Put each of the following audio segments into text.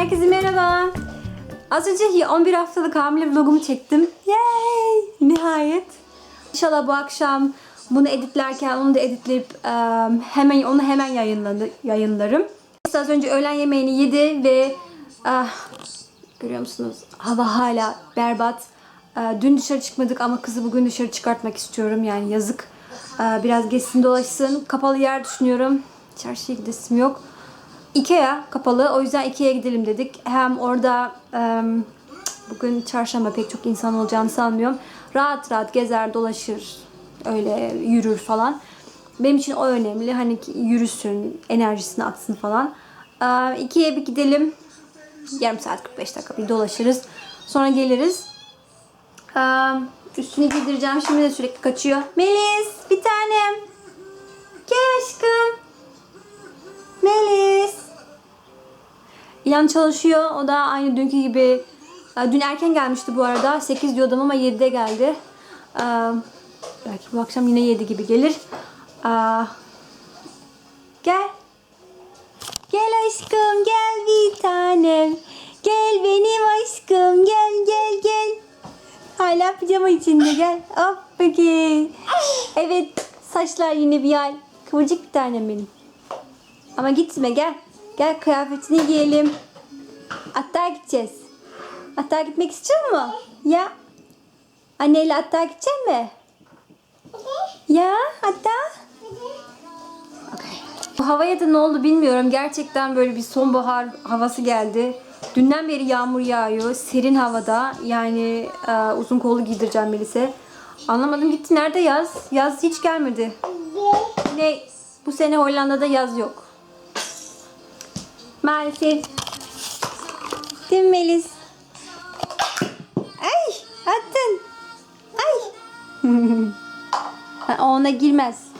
Herkese merhaba. Az önce 11 haftalık hamile vlogumu çektim. Yay! Nihayet. İnşallah bu akşam bunu editlerken onu da editleyip em, hemen onu hemen yayınlarım. Az önce öğlen yemeğini yedi ve ah, görüyor musunuz? Hava hala berbat. Dün dışarı çıkmadık ama kızı bugün dışarı çıkartmak istiyorum. Yani yazık. Biraz geçsin dolaşsın. Kapalı yer düşünüyorum. Çarşıya gidesim yok. Ikea kapalı. O yüzden Ikea'ya gidelim dedik. Hem orada em, bugün çarşamba pek çok insan olacağını sanmıyorum. Rahat rahat gezer, dolaşır, öyle yürür falan. Benim için o önemli. Hani yürüsün, enerjisini atsın falan. Ee, Ikea'ya bir gidelim. Yarım saat 45 dakika bir dolaşırız. Sonra geliriz. Ee, üstünü giydireceğim. Şimdi de sürekli kaçıyor. Melis bir tanem. Gel aşkım. Melis. İlan çalışıyor. O da aynı dünkü gibi. e, Dün erken gelmişti bu arada. 8 diyordum ama 7'de geldi. Ee, belki bu akşam yine 7 gibi gelir. Aa, gel. Gel aşkım gel bir tanem. Gel benim aşkım gel gel gel. Hala pijama içinde gel. Hop bakayım. Evet saçlar yine bir ay. Kıvırcık bir tanem benim. Ama gitme gel. Gel kıyafetini giyelim. Hatta gideceğiz. Hatta gitmek istiyor mu? Ya. Anneyle hatta gidecek mi? Ya hatta. Bu havaya da ne oldu bilmiyorum. Gerçekten böyle bir sonbahar havası geldi. Dünden beri yağmur yağıyor. Serin havada. Yani e, uzun kollu giydireceğim Melis'e. Anlamadım gitti. Nerede yaz? Yaz hiç gelmedi. Ne? Bu sene Hollanda'da yaz yok. Maalesef. Değil mi Melis? Ay attın. Ay. Ona girmez.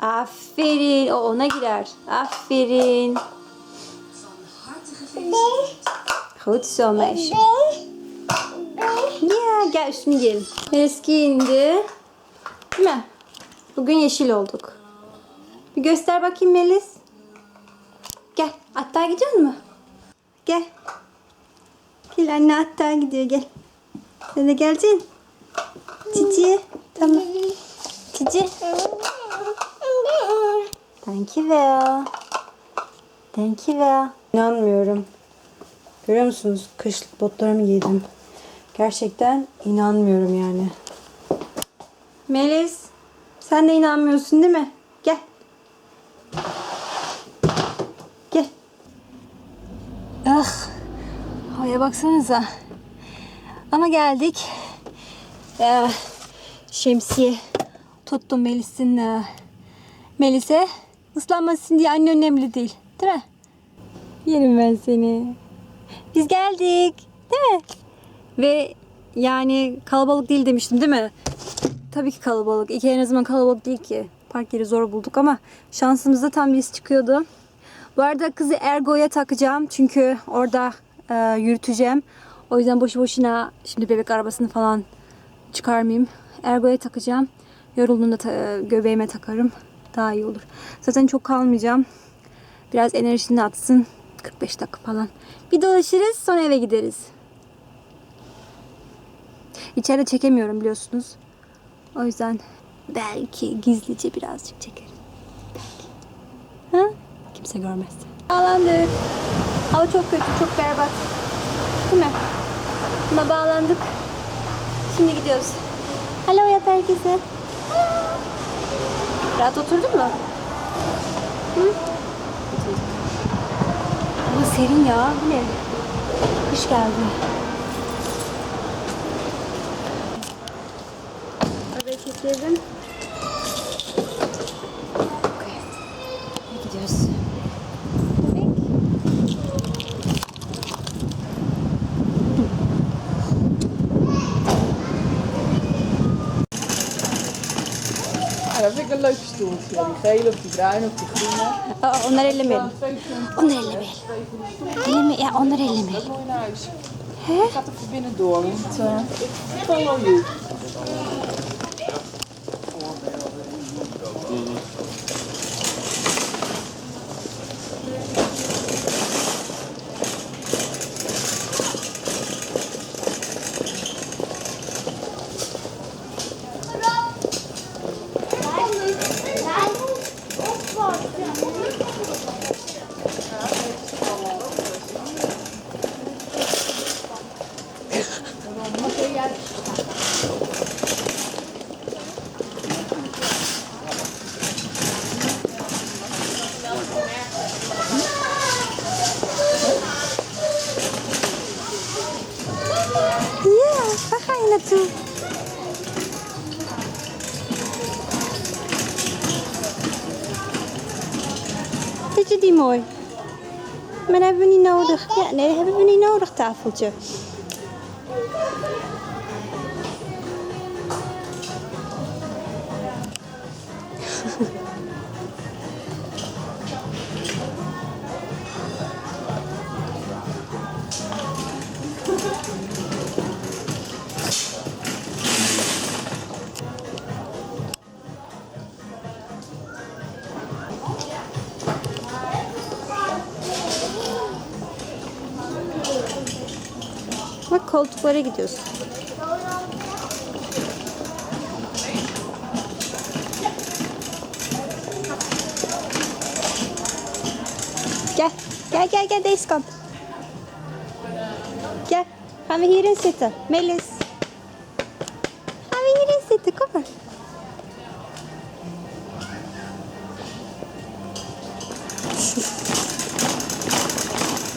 Aferin. O ona girer. Aferin. Goed zo meisje. Ya gel üstünü giyelim. Melis giyindi. Değil mi? Bugün yeşil olduk. Bir göster bakayım Melis. Hatta gidiyor mu? Gel. Gel anne hatta gidiyor gel. Sen de geleceksin. Cici. Tamam. Cici. Thank you well. Thank you well. İnanmıyorum. Görüyor musunuz? Kışlık botlarımı giydim. Gerçekten inanmıyorum yani. Melis. Sen de inanmıyorsun değil mi? Gel. Gel. Ah. Havaya baksanıza. Ama geldik. Ee, şemsiye tuttum Melis'in e, Melis'e ıslanmasın diye anne önemli değil. Değil mi? Yerim ben seni. Biz geldik. Değil mi? Ve yani kalabalık değil demiştim değil mi? Tabii ki kalabalık. İki en azından kalabalık değil ki. Park yeri zor bulduk ama şansımızda tam birisi çıkıyordu. Bu arada kızı Ergo'ya takacağım. Çünkü orada e, yürüteceğim. O yüzden boşu boşuna şimdi bebek arabasını falan çıkarmayayım. Ergo'ya takacağım. Yorulduğunda ta- göbeğime takarım. Daha iyi olur. Zaten çok kalmayacağım. Biraz enerjini atsın. 45 dakika falan. Bir dolaşırız sonra eve gideriz. İçeride çekemiyorum biliyorsunuz. O yüzden belki gizlice birazcık çekerim. Kimse görmez. Bağlandık. Hava çok kötü, çok berbat. Değil mi? Ama bağlandık. Şimdi gidiyoruz. Hello yap herkese. Rahat oturdun mu? Hı? Oturduk. Hava serin ya. Bu ne? Kış geldi. Arabayı ik een leuk stoeltje. Die gele of die bruine of die groene. Onları ellemeyelim. Twee van Onları ellemeyelim. Elleme, ja, onları ellemeyelim. mooi naar huis. Ik ga even binnen door, want uh, follow you. naartoe? Je die mooi? Maar dat hebben we niet nodig. Ja, nee, dat hebben we niet nodig, tafeltje. Bak koltuklara gidiyorsun. Gel, gel, gel, gel kant. Gel, gaan we hierin zitten. Melis. We hierin zitten, kom maar.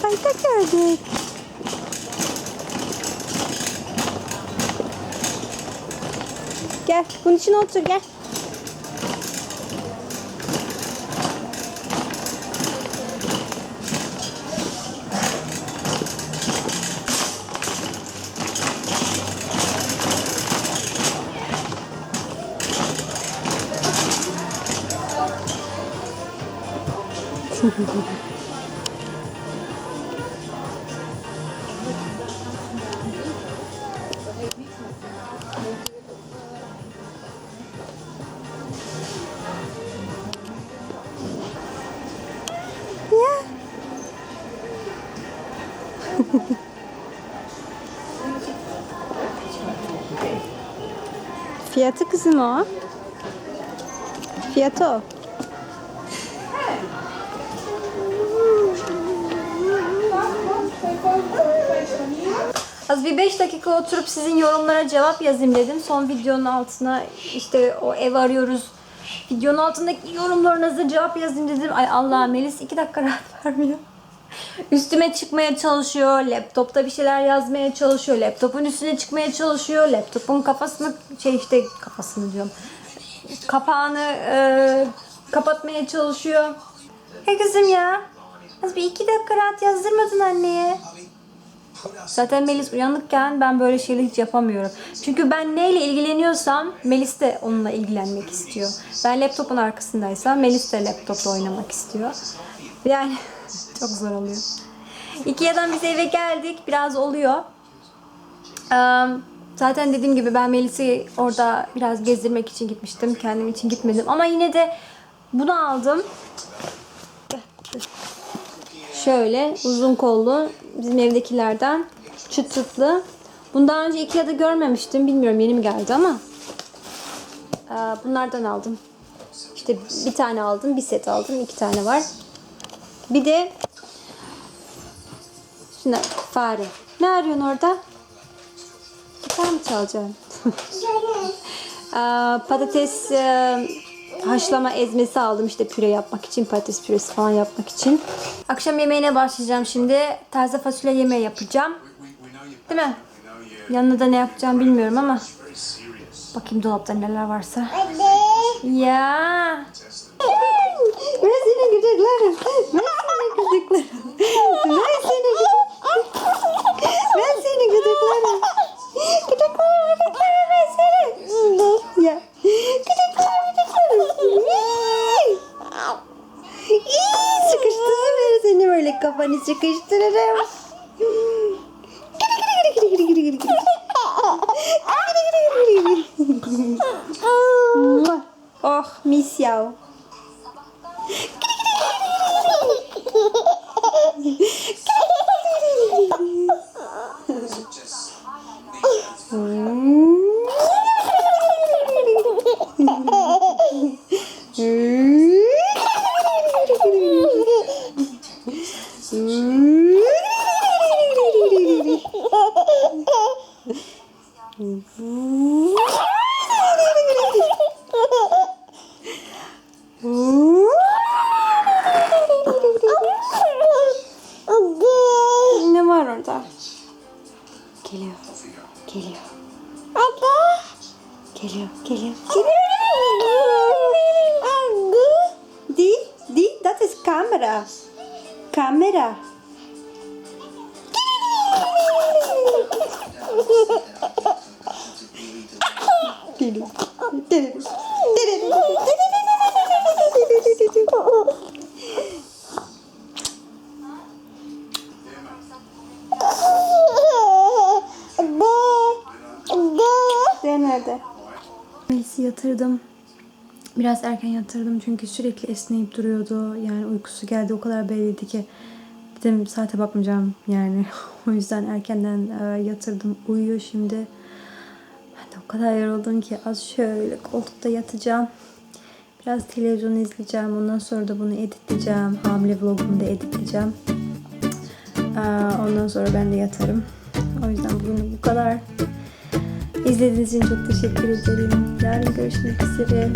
Fayda gördük. Gel, bunun için otur gel. Fiyatı kızım o. Fiyatı o. Az bir 5 dakika oturup sizin yorumlara cevap yazayım dedim. Son videonun altına işte o ev arıyoruz. Videonun altındaki yorumlarınıza cevap yazayım dedim. Ay Allah Melis 2 dakika rahat vermiyor. Üstüme çıkmaya çalışıyor. Laptopta bir şeyler yazmaya çalışıyor. Laptopun üstüne çıkmaya çalışıyor. Laptopun kafasını şey işte kafasını diyorum. Kapağını e, kapatmaya çalışıyor. Hey kızım ya. Az bir iki dakika rahat yazdırmadın anneye. Zaten Melis uyanıkken ben böyle şeyleri hiç yapamıyorum. Çünkü ben neyle ilgileniyorsam Melis de onunla ilgilenmek istiyor. Ben laptopun arkasındaysam Melis de laptopla oynamak istiyor. Yani çok zor oluyor. Ikea'dan biz eve geldik. Biraz oluyor. Eee, Zaten dediğim gibi ben Melis'i orada biraz gezdirmek için gitmiştim. Kendim için gitmedim. Ama yine de bunu aldım. Şöyle uzun kollu bizim evdekilerden çıt çıtlı. Bundan önce Ikea'da görmemiştim. Bilmiyorum yeni mi geldi ama. Ee, bunlardan aldım. İşte bir tane aldım, bir set aldım. iki tane var. Bir de şuna fare. Ne arıyorsun orada? Gitar mı çalacaksın? Patates e, haşlama ezmesi aldım işte püre yapmak için, patates püresi falan yapmak için. Akşam yemeğine başlayacağım şimdi. Taze fasulye yemeği yapacağım. Değil mi? Yanına da ne yapacağım bilmiyorum ama. Bakayım dolapta neler varsa. Ya. Ben seni gıdıklarım. Gıdıklarım. Ben seni gıdıklarım. Ben seni gıdıklarım. Gıdıklarım, gıdıklarım ben seni. Ya. Gıdıklarım, gıdıklarım. İyi, Sıkıştırırım ben seni böyle kafanı sıkıştırırım. Oh mis yav. De nerede? Melis'i yatırdım. Biraz erken yatırdım çünkü sürekli esneyip duruyordu. Yani uykusu geldi o kadar belliydi ki. Dedim saate bakmayacağım yani. o yüzden erkenden e, yatırdım. Uyuyor şimdi. Kadar yoruldum ki az şöyle koltukta yatacağım. Biraz televizyon izleyeceğim. Ondan sonra da bunu editleyeceğim. Hamile vlogumu da editleyeceğim. Ondan sonra ben de yatarım. O yüzden bugün bu kadar. İzlediğiniz için çok teşekkür ederim. Yarın görüşmek üzere.